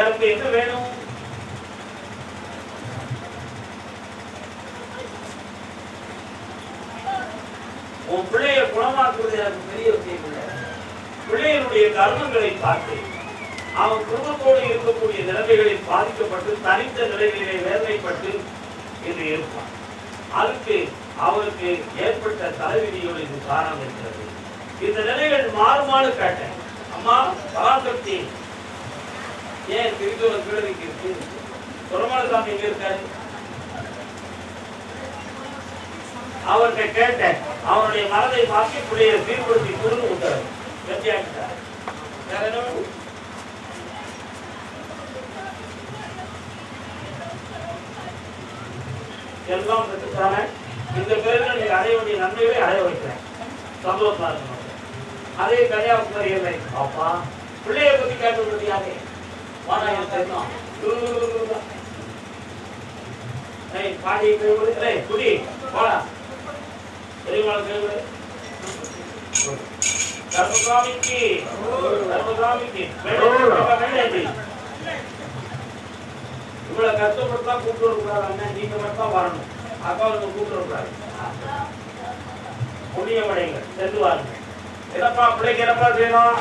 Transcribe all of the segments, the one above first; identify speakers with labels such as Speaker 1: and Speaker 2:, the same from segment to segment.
Speaker 1: எனக்கு என்ன வேணும்? உன் பிள்ளைய குணமாக்குவது எனக்கு பெரிய விஷயம் இல்லை பிள்ளையினுடைய கர்மங்களை பார்த்து அவன் குடும்பத்தோடு இருக்கக்கூடிய நிலைமைகளில் பாதிக்கப்பட்டு தனித்த நிலைகளிலே வேதனைப்பட்டு என்று இருப்பான். அதுக்கு அவருக்கு ஏற்பட்ட தலைவிதியோடு இது காரணம் இருக்கிறது. இந்த நிலைகள் மாறுமாறு கேட்டேன். அம்மா பராசக்தி ஏன் திருத்தூர கிழவிக்கு இருக்கு? சுரமணசாமி எங்க இருக்காரு? அவர்கிட்ட கேட்டேன். அவருடைய மனதை மாற்றி பிள்ளையை சீர்படுத்தி கொடுத்து விட்டார் கட்டியாக்கிட்டார் எல்லாம் பெற்றுத்தானே? இந்த பேரில் நீங்க அடைய வேண்டிய நன்மைகளை அடைய வைக்கிறேன். சந்தோஷமா இருக்கணும். அதே கன்னியாகுமரி இல்லை அப்பா பிள்ளைய பத்தி கேட்டு யாரு வாடா எனக்கு தெரியும் ஏய் பாடி கைவிடு குடி வாடா பெரியவாள கைவிடு கர்மசாமிக்கு கர்மசாமிக்கு இவ்வளவு கஷ்டப்பட்டு கூப்பிட்டு வரக்கூடாது அண்ணன் நீங்க மட்டும் வரணும் கூப்பிட்டு புண்ணியமடைங்க பிள்ளைக்கு என்னப்பா செய்யணும்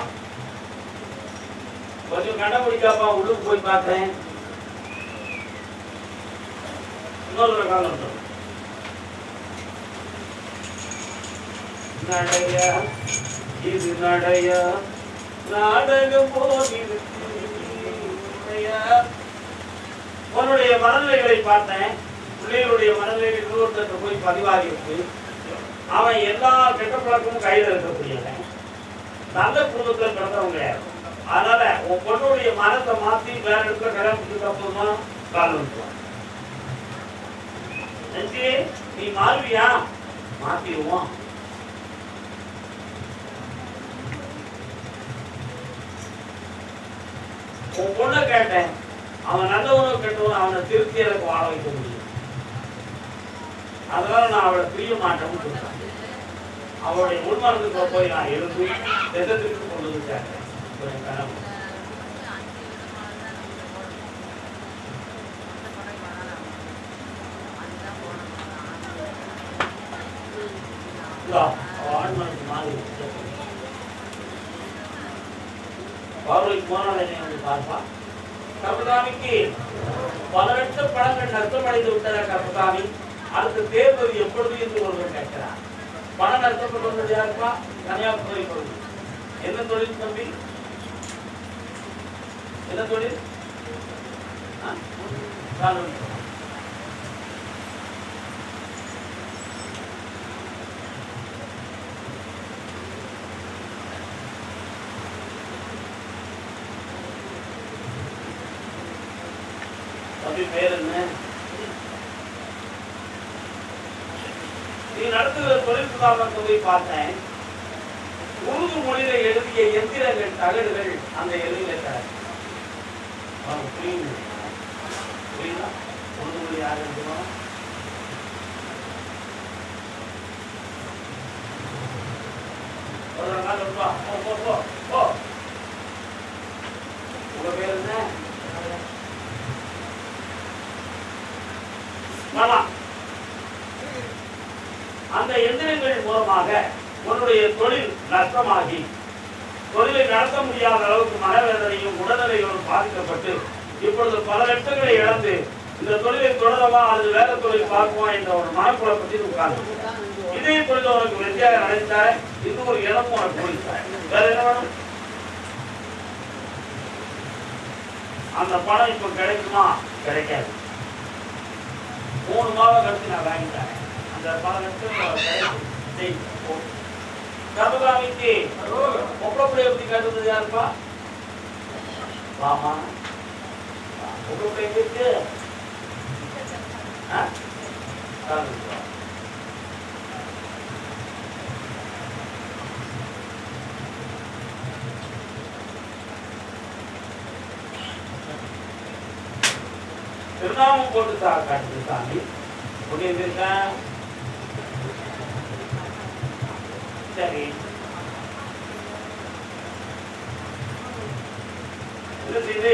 Speaker 1: கொஞ்சம் கண்டுபிடிக்காப்பா உள்ளுக்கு போய் பார்த்தேன் இன்னொரு காலம் உண்டு. இது நடையா? நாடகம் உன்னுடைய மனநிலைகளை பார்த்தேன். பிள்ளைகளுடைய மனநிலைகள் இன்னொருத்தருக்கு போய் பதிவாகி இருக்கு. அவன் எல்லா கெட்ட பழக்கமும் கையில் இருக்கக்கூடியவன். நல்ல குடும்பத்தில் பிறந்தவங்க யாரும் அதனால உன் பொண்ணுடைய மனத்தை மாத்தி வேற இடத்துல கல்யாணத்துக்கு அப்புறமா கால் வந்துடுவான் நெஞ்சு நீ மாறுவியா? மாத்திடுவோம். உன் பொண்ணை கேட்டேன். அவன் நல்லவனும் கெட்டவனோ அவனை திருப்தி எனக்கு வாழ வைக்க முடியும். அதனால நான் அவளை பிரிய மாட்டேன்னு சொல்றேன். அவளுடைய உள்மனதுக்கு போய் நான் இருந்து திட்டத்திற்கு கொண்டு கேட்டேன் சேர்த்தேன் ஒரு வந்து பார்ப்பா விட்டதா அடுத்த தேர்தல் எப்பொழுது என்று ஒருவர் கேட்கிறார் பணம் நஷ்டப்பட்டு வந்தது யாருப்பா கன்னியாகுமரி பகுதி என்ன தொழில் தம்பி என்ன தொழில் தம்பி பேர் என்ன? நீ நடத்துகிற தொழில் சுதாரணத்தை போய் பார்த்தேன். உருது மொழியில எழுதிய எந்திரங்கள் தகடுகள் அந்த எழுதியிருக்க புரியுது புரியுதா? ஒன்று மொழி யார் எழுதுவோம் ஒரு நாள் வருவா போ போ போ போ. உங்க பேர் என்ன? அந்த எந்திரங்கள் மூலமாக உன்னுடைய தொழில் நஷ்டமாகி நடத்த முடியாத அளவுக்கு மனவேதனையும் உடல்நிலையும் பாதிக்கப்பட்டு இப்பொழுது பல லட்சங்களை இழந்து இந்த தொழிலை தொடரவா அல்லது வேற தொழில் பார்க்குமா என்ற ஒரு மனக்குழப்பத்தில் உட்கார்ந்து இதே தொழில் உனக்கு வெற்றியாக நினைத்தார் இது ஒரு இடமும் உனக்கு கொடுத்தார் வேற என்ன வேணும்? அந்த பணம் இப்ப கிடைக்குமா? கிடைக்காது. மூணு மாதம் கழிச்சு நான் வாங்கிட்டேன் அந்த பணம் எடுத்து கர்மகாமிக்கு ஒப்பளப்புடைய பத்தி கேட்டது யாருப்பா? வாமா. ஒப்பளப்புடைய இருக்கு? ஆ? காமிச்சு வா. திருநாமம் போட்டு தா காட்டுது சாமி. கொண்டு இருக்க வேண்டும் என்ன செய்து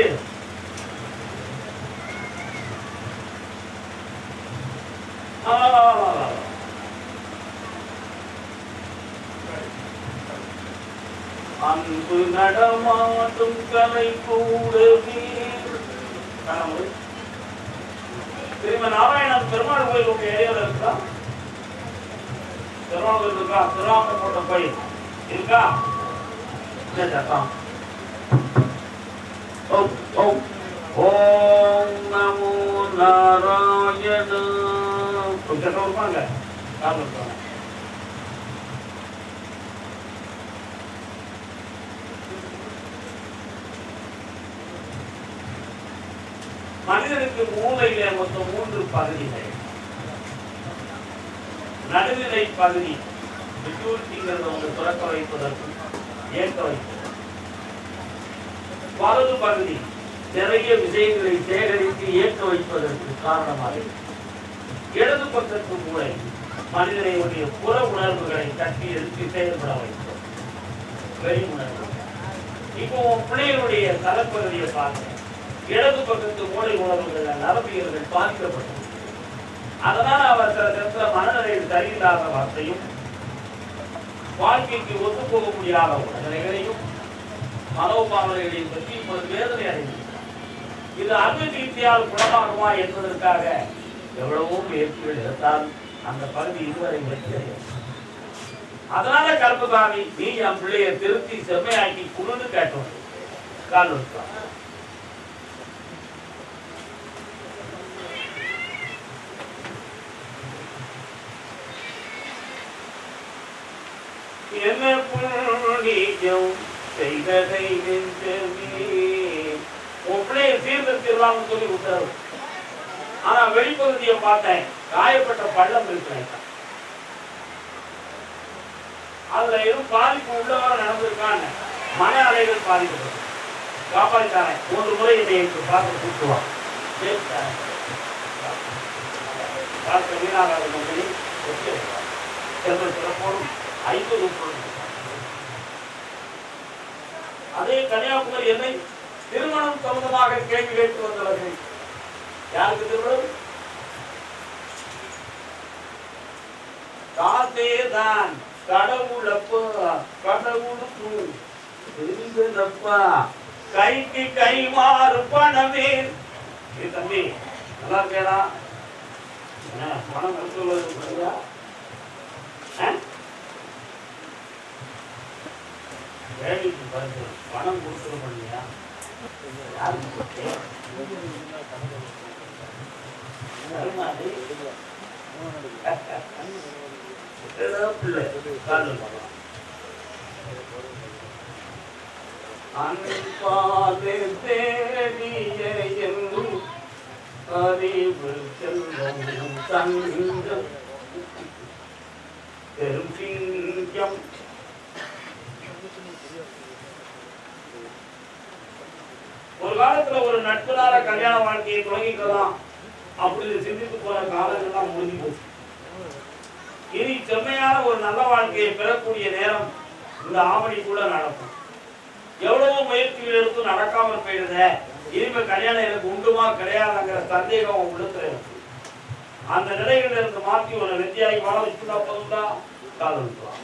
Speaker 1: அன்பு நடமாட்டும் கலை கூடவே திரும்ப நாராயணன் பெருமாள் கோயில் உங்க ஏரியாவில் இருக்கா? பெருமாள் இருக்கா இருக்கா? போட்ட பயிர் இருக்கா சத்தம் ஓம் நமோ நாராயண. கொஞ்சம் இருப்பாங்க இருப்பாங்க மனிதனுக்கு மூளையில மொத்தம் மூன்று பகுதிகள். நடுநிலை பகுதி. மெச்சூரிட்டிங்கிறத உங்களை துறக்க வைப்பதற்கு ஏற்க வைப்பதற்கு வலது பகுதி. நிறைய விஷயங்களை சேகரித்து ஏற்க வைப்பதற்கு காரணமாக இடது பக்கத்து மூளை மனிதனுடைய புற உணர்வுகளை தட்டி எடுத்து செயல்பட வைப்போம் வெளி உணர்வு. இப்போ உன் பிள்ளைகளுடைய தலைப்பகுதியை பார்க்க இடது பக்கத்து மூளை உணர்வுகள் நரம்பியல்கள் பாதிக்கப்பட்டது. அதனால அவர் சில நேரத்தில் மனநிலையில் சரியில்லாத வார்த்தையும் வாழ்க்கைக்கு ஒத்து போக முடியாத உடல்நிலைகளையும் மனோபாவனைகளையும் பற்றி இப்பொழுது வேதனை அடைந்திருக்கிறார். இது அறுவை ரீதியால் குணமாகுமா என்பதற்காக எவ்வளவோ முயற்சிகள் எடுத்தால் அந்த பகுதி இதுவரை வெற்றியடையும் அதனால கருப்பசாமி நீ என் பிள்ளைய திருத்தி செம்மையாக்கி குழுன்னு கேட்டோம். கால் வச்சான் என்ன புண்ணியம் செய்ததை நெஞ்சமே உன் பிள்ளைய சீர்திருத்திடலாம்னு சொல்லி விட்டாரு ஆனா வெளிப்பகுதியை பார்த்தேன். காயப்பட்ட பள்ளம் இருக்கிறேன் அதுல எதுவும் பாதிப்பு உள்ளவர நடந்திருக்கான்னு மன அலைகள் பாதிக்கப்படும். காப்பாற்றித்தாரேன் மூன்று முறை என்னை எனக்கு பார்த்து கூட்டுவான் பார்த்த வீணாக கம்பெனி சிறப்போடும் ஐந்து அதே கன்னியாகுமரி என்னை திருமணம் சம்பந்தமாக கேள்வி கேட்டு வந்தவர்கள் யாருக்கு திருமணம்? காத்தே தான் கடவுளப்பா கடவுளுக்கு தெரிந்ததப்பா கைக்கு கை மாறு பணமே. தம்பி நல்லா இருக்கேடா என்ன பணம் கொடுத்து வேலைக்கு பாருங்க பணம் கொடுத்துட பண்ணியா யாருக்கு கொடுத்தே? கருமாதி? ஏதோ அறிவு செல்வம் தங்கம் பெரும் சிங்கம் காலத்துல ஒரு நட்புனால கல்யாண வாழ்க்கையை தொடங்கிக்கலாம் அப்படி சிந்தித்து போற காலங்கள்லாம் முடிஞ்சு போச்சு. இனி செம்மையான ஒரு நல்ல வாழ்க்கையை பெறக்கூடிய நேரம் இந்த ஆவணிக்குள்ள நடக்கும். எவ்வளவோ முயற்சிகள் எடுத்து நடக்காம போயிடுதே இனிமே கல்யாணம் எனக்கு உண்டுமா கிடையாதுங்கிற சந்தேகம் உன் உள்ளத்துல இருக்கு. அந்த நிலையில இருந்து மாற்றி ஒரு வெற்றியாகி வாழ வச்சுட்டா போதும்டா? காலம் வந்துடுவான்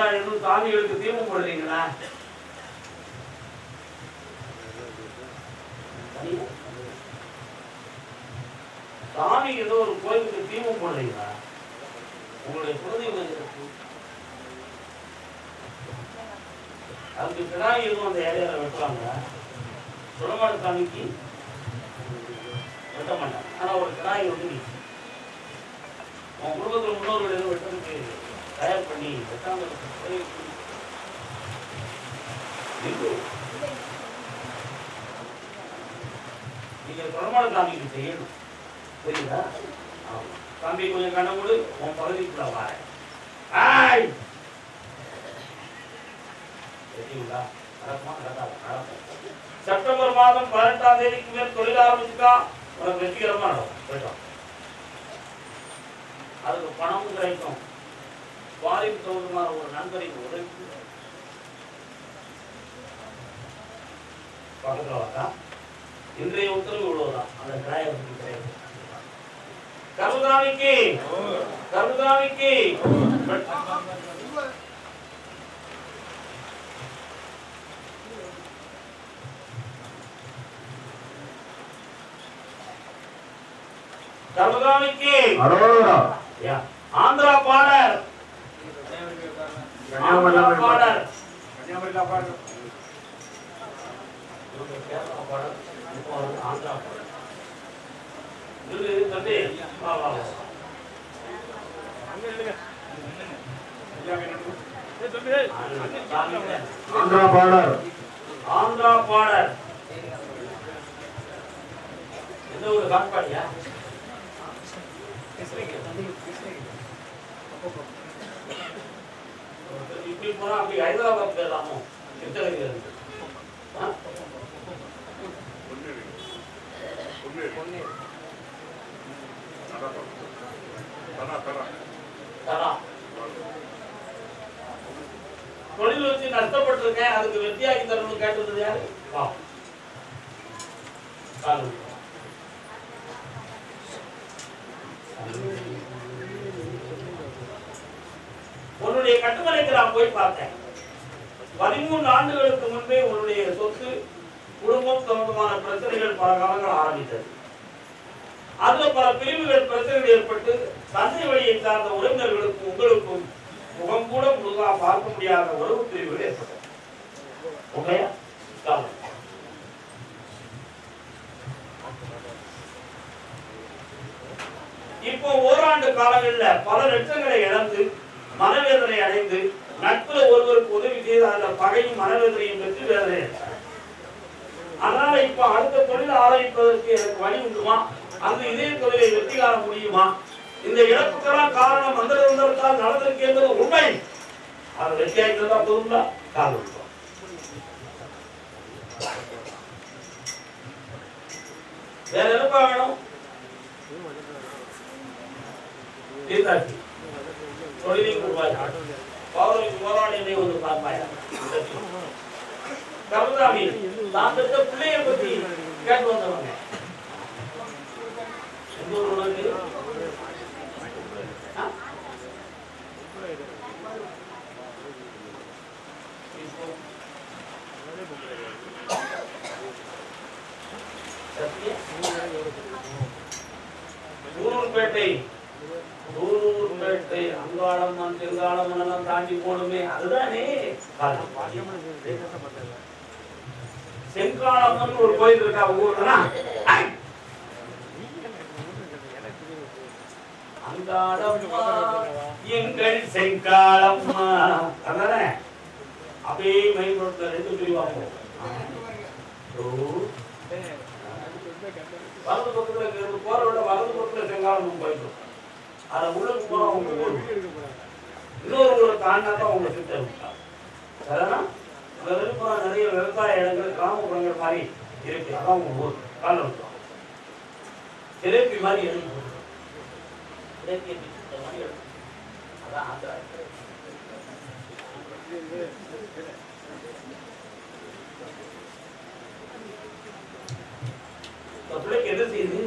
Speaker 1: விளக்கெரியுது எதுவும் சாமிகளுக்கு தீபம் போடுறீங்களா? சாமி ஏதோ ஒரு கோயிலுக்கு தீபம் போடுறீங்களா? உங்களுடைய குலதெய்வம் அதுக்கு பினாய் எதுவும் அந்த ஏரியாவில் வெட்டுவாங்க. சுடமாடு சாமிக்கு. வெட்ட மாட்டாங்க ஆனா ஒரு கிடாய் வந்து நீ உன் குடும்பத்தில் முன்னோர்கள் எதுவும் வெட்டதுக்கு தயார் பண்ணி வெட்டாம இருக்க கோயிலுக்கு நின்று. நீங்க சுடமாடு செய்யணும். புரியுதா? ஆமா. தம்பி கொஞ்சம் கண்ண மூடு. உன் பகுதிக்குள்ள வாரேன் ஆய்! தெரியுங்களா நடக்குமா? நடக்காது? நடக்கும். செப்டம்பர் மாதம் பதினெட்டாம் தேதிக்கு மேல் தொழில் ஆரம்பிச்சுட்டா உனக்கு வெற்றிகரமாக நடக்கும். போயிட்டோம் அதுக்கு பணமும் கிடைக்கும். வாரிக்கு தகுந்தமான ஒரு நண்பரின் உதவி. பக்கத்துல இன்றைய உத்தரவு இவ்வளவுதான். அந்த டிராயர் கிடையாது கருதாமிக்கு கருதாமிக்கு கருதாமிக்கு
Speaker 2: அரோரா!
Speaker 1: யா. ஆந்திரா பாடர் ஆந்திரா பாடர் இவங்க கேரளா பாடர் இப்போ வந்து ஆந்திரா பாடர் இது தம்பி வா வா வா.
Speaker 2: ஆந்திரா பார்டர்
Speaker 1: ஆந்திரா பாடர் எந்த ஒரு காட்பாடியா இப்படி போனா அப்படி ஹைதராபாத் போயிடலாமோ எத்தனை இருக்கு தொழில் வச்சு நஷ்டப்பட்டிருக்கேன் அதுக்கு வெற்றியாகி தரணும் கேட்டது யாரு வா கால் விட்டு வா. உன்னுடைய கட்டுமலைக்கு நான் போய் பார்த்தேன். பதிமூன்று ஆண்டுகளுக்கு முன்பே உன்னுடைய சொத்து குடும்பம் சம்பந்தமான பிரச்சனைகள் பல காலங்கள் ஆரம்பித்தது. அதுல பல பிரிவுகள் பிரச்சனைகள் ஏற்பட்டு தந்தை வழியை சார்ந்த உறவினர்களுக்கும் உங்களுக்கும் முகம் கூட முழுதாக பார்க்க முடியாத உறவு பிரிவுகள் ஏற்பட்டது. இப்போ ஓராண்டு காலங்களில் பல லட்சங்களை இழந்து மனவேதனை அடைந்து நட்புல ஒருவருக்கு உதவி செய்து அந்த பகையும் மனவேதனையும் பெற்று வேதனை அதனால இப்ப அடுத்த தொழில் ஆரம்பிப்பதற்கு எனக்கு வழி உண்டுமா? அந்த இதே தொழிலை வெற்றி காண முடியுமா? இந்த இழப்புக்கெல்லாம் காரணம் மந்திரத்தால் நடந்திருக்கு என்பது உண்மை. அது வெற்றியாகிறதா போதுங்களா காரணம் வேற என்னப்பா வேணும்? தீர்த்தாட்சி தொழிலின் ரூபாய் பௌர்ணமி போராடி வந்து பார்ப்பாயா கருதாமி தான் பெற்ற பிள்ளைய பத்தி கேட்டு வந்தவங்க எந்த ஊர் உனக்கு ஆ? இப்போ சத்யா? அங்காளம் சூலூர்பேட்டை அங்காளம்மன் எல்லாம் தாண்டி போடுமே அதுதானே? செங்காளம்மன் ஒரு கோயில் இருக்கா உங்க அங்காளம்மா எங்கள் செங்காளம்மா. அதானே? அப்படியே ரெண்டு பிரிவா வலது பக்கத்துல போற விட வலது பக்கத்துல செங்காலம் போயிடும் அதை உள்ளுக்கு போனா ஊர் இன்னொரு ஊரை தாண்டா தான் உங்க சித்த விட்டா சரிதானா? இந்த விழுப்புரம் நிறைய விவசாய இடங்கள் கிராமப்புறங்கள் மாதிரி இருக்கு. அதான் உங்க ஊர். காலம் விட்டோம் சிறப்பி மாதிரி எழுதி சிறப்பி மாதிரி எழுதி அதான் ஆந்திரா பிள்ளைக்கு எது செய்யுது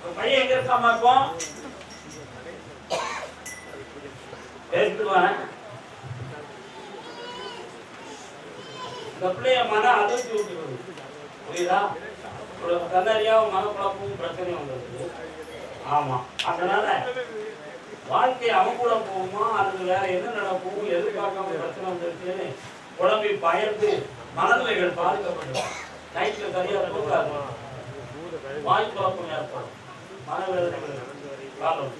Speaker 1: உன் பையன் எங்க இருக்காமா இந்த பிள்ளைய மன அதிர்ச்சி விட்டுருது புரியுதா? ஒரு கண்ணறியாவும் மனக்குழப்பமும் பிரச்சனையும் வந்துருது ஆமா. அதனால வாழ்க்கை அவன் கூட போகுமா? அல்லது வேற என்ன நடக்கும்? எதிர்பார்க்காம பிரச்சனை வந்துருச்சுன்னு குழம்பி பயந்து மனநிலைகள் பாதிக்கப்படும். நைட்ல சரியா தூங்காது. வாய்க்குழப்பம் ஏற்படும். மனவேதனைகள் காரணம்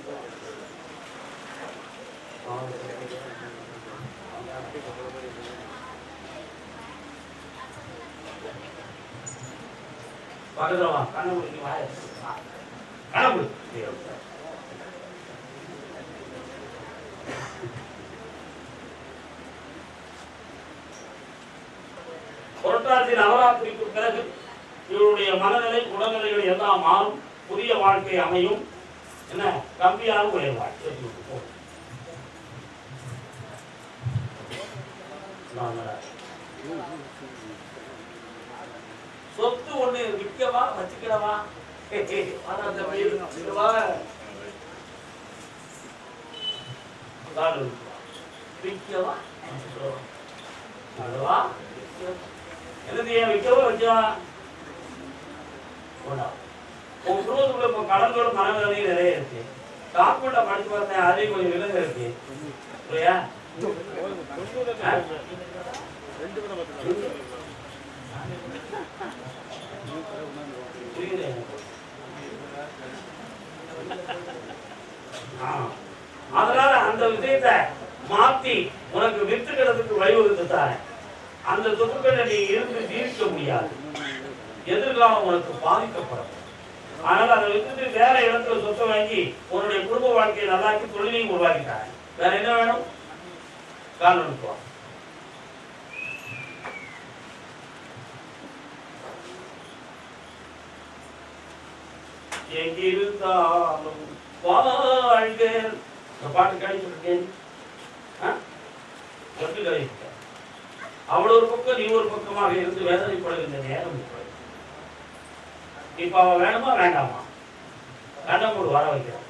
Speaker 1: பகதவா நவராத்திரிக்கு பிறகு இவருடைய மனநிலை உடல்நிலைகள் எல்லாம் மாறும் புதிய வாழ்க்கை அமையும். என்ன? கம்பியான உயர்வாய் சொத்து ஒண்ணு விற்கவா வச்சுக்கிடவா ஆனா அந்த பையன் விற்கவா கால் விற்கவா விற்கவா விற்கவா என்னது ஏன் வச்சவா உன் இப்போ இப்ப கடன்களோட மனநிலையும் நிறைய இருக்கு. டாக்குமெண்ட படிச்சு பார்த்தேன் அதே கொஞ்சம் விலங்கு இருக்கு. இல்லையா அதனால அந்த விஷயத்தை மாத்தி உனக்கு வித்துக்கிறதுக்கு வழிவகுத்து தரேன். அந்த சொத்துக்களை நீ இருந்து ஜீவிக்க முடியாது. எதிர்காலம் உனக்கு பாதிக்கப்படும். ஆனால் அதை விட்டுட்டு வேற இடத்துல சொத்தை வாங்கி உன்னுடைய குடும்ப வாழ்க்கையை நல்லாக்கி தொழிலையும் உருவாக்கிட்டாங்க. வேற என்ன வேணும்? கால் வா. எங்கிருந்தாலும் வாழ்க இந்த பாட்டு கிடைச்சிருக்கேன் அவ்வளவு ஒரு பக்கம் நீ ஒரு பக்கமாக இருந்து வேதனைப்படுகின்ற நேரம் இப்போ இப்ப அவன் வேணுமா? வேண்டாமா? கண்ணமூடு வர வைக்கிறான்.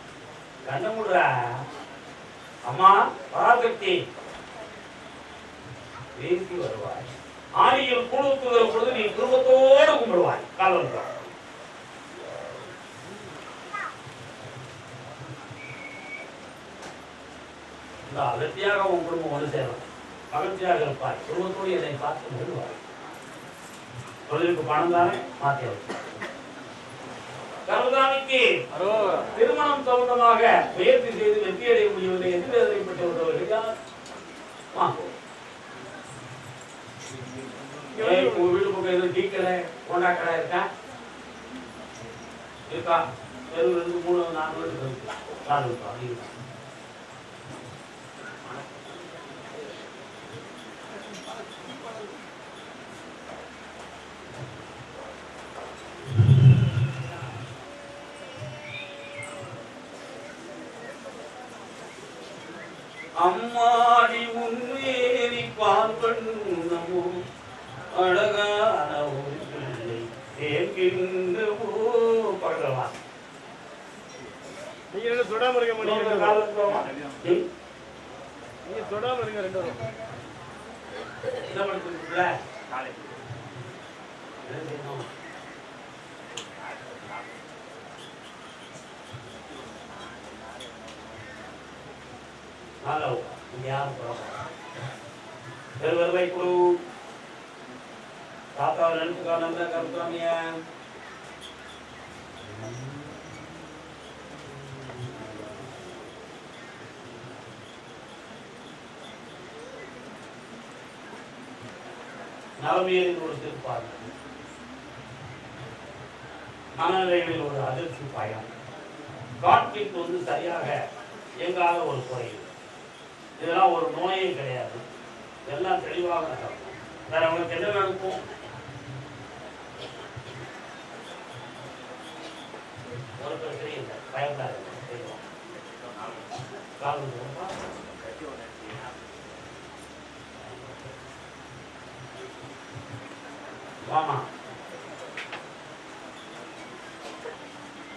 Speaker 1: கண்ணமூடுற அம்மா பராசக்தி வீசி வருவாய். ஆணியில் குழுக்குகிற பொழுது நீ குடும்பத்தோடு கும்பிடுவாய். காலம் இந்த அகத்தியாக உன் குடும்பம் ஒன்று சேரும். அகத்தியாக இருப்பாய். குடும்பத்தோடு என்னை பார்த்து மகிழ்வாய் தொழிலுக்கு பணம் தானே? மாற்றி வைப்பாய் கருதாமிக்கு திருமணம் சம்பந்தமாக முயற்சி செய்து வெற்றி அடைய முடியவில்லை என்று வேதனைப்பட்டவர்கள் யார் வா. ஏய், உங்க வீடு பக்கம் எதுவும் டீ கடை போண்டா கடை இருக்கா இருக்கா வெறும் ரெண்டு மூணு நாலு இருக்கு நாலு இருக்கா அம்மாடி அழகான பிள்ளை தேர்கின்ற ஓ பகவான்.
Speaker 3: நீங்க தொடாம இருக்க மாட்டீங்க நீங்க தொடாம இருங்க ரெண்டு வரும்.
Speaker 1: என்ன பண்ணிட்டு என்ன செய்யணும்? நல்லா உட்கார். இங்க யாரும் போக மாட்டாங்க. பெரு வருவாய் குழு தாத்தாவை நினைச்சுக்கா நல்ல கருத்துறாமிய நலமையில் ஒரு திருப்பாடு மனநிலைகளில் ஒரு அதிர்ச்சி பயம் கான்ஃபிளிக் வந்து சரியாக இயங்காத ஒரு குறை இதெல்லாம் ஒரு நோயே கிடையாது. எல்லாம் தெளிவாக நடக்கும். வேற அவங்களுக்கு என்ன வேணும்? இப்போ? ஒரு பிரச்சனையும் இல்லை. பயப்படாதீங்க வாமா.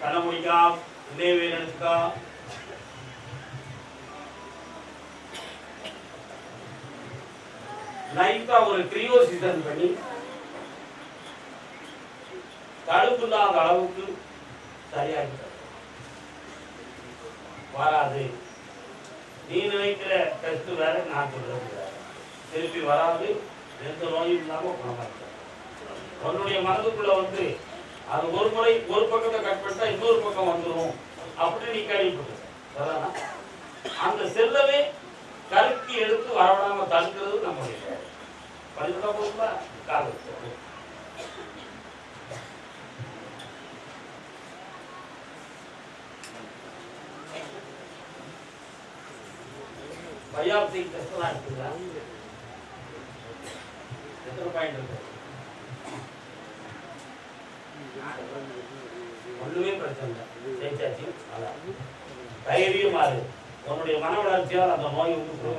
Speaker 1: கண்ண முடிக்கா இதே வேலை எடுத்துக்கா. லைட்டா ஒரு கிரியோ சீசன் பண்ணி தடுப்பு இல்லாத அளவுக்கு சரியாகி வராது. நீ நினைக்கிற டெஸ்ட் வேற நான் சொல்றது வேற. திருப்பி வராது. எந்த நோயும் இல்லாம குணமாக்க உன்னுடைய மனதுக்குள்ள வந்து அது ஒரு முறை ஒரு பக்கத்தை கட் பண்ணிட்டா இன்னொரு பக்கம் வந்துடும் அப்படின்னு நீ கேள்விப்பட்ட. அந்த செல்லவே கருத்தி எடுத்து வரவிடாம தடுக்கிறது நம்முடைய வேலை. படிச்சுட்டா போதுங்களா காலம் பயாப்சி டெஸ்ட்லாம் எடுத்துக்கலாம் எத்தனை பாயிண்ட் இருக்கு? ஒண்ணுமே பிரச்சனை இல்லை. ஜெயிச்சாச்சு அதான் தைரியமா இரு. உன்னுடைய மன வளர்ச்சியால் அந்த நோய் வந்து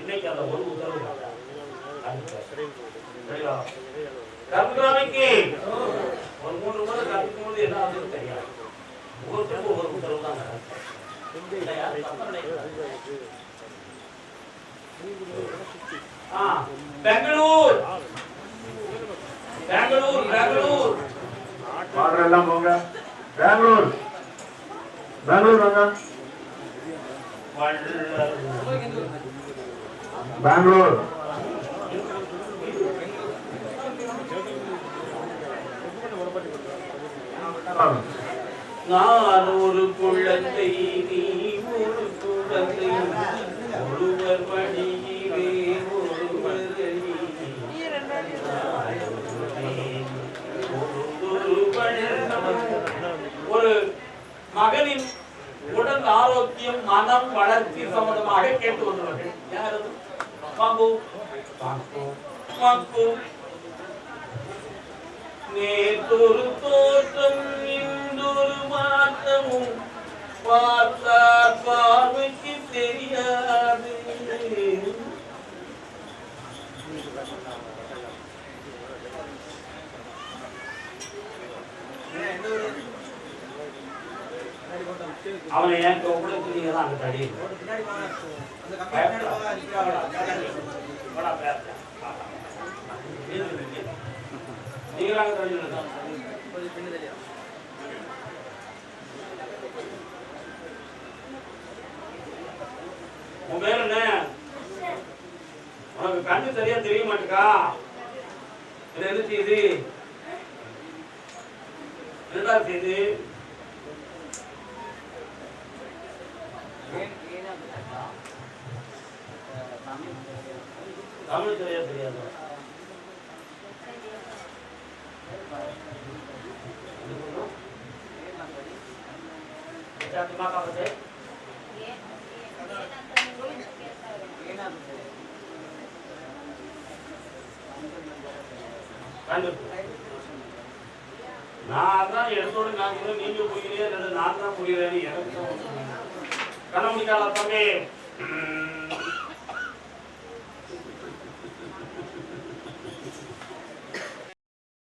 Speaker 1: இன்னைக்கு அந்த ஒரு உத்தரவு தான். அடுத்த. சரியா? கருப்புராமைக்கு ஒரு மூன்று முறை கற்கும் போது என்ன ஆகுதுன்னு தெரியாது ஒவ்வொருத்தருக்கும் ஒவ்வொரு உத்தரவு தான் நடக்கும். பெங்களூர். பெங்களூர் பெங்களூர்.
Speaker 2: பார்டர் எல்லாம் போங்க. பெங்களூர். பெங்களூர் வாங்க. பெங்களூர்.
Speaker 1: நான் ஒரு குழந்தை நீ ஒரு குழந்தை ஒருவர் மடியிலே மகனின் உடல் ஆரோக்கியம் மனம் வளர்ச்சி சம்பந்தமாக கேட்டு வந்துள்ளது யார் அது? வாங்கோ வாங்கோ வாங்கோ நேற்றொரு தோற்றம் இன்றொரு மாற்றமும் பார்த்தார் பார்வைக்கு தெரியாது அவனை ஏன் உங்களுக்கு நீங்க தான் அங்க தடி நீங்களாங்க தடி உன் பேர் என்ன உனக்கு கண்ணு சரியா தெரிய மாட்டேக்கா இது என்ன செய்யுது என்னடா செய்யுது தமிழ் சரியா தெரியாது दिमाग का बचे நான் தான் எடுத்தோட நான் கூட நீங்க புரியலையே அல்லது நான் தான் புரியலைன்னு எனக்கு தான் கண்ண முடிக்காத தம்பி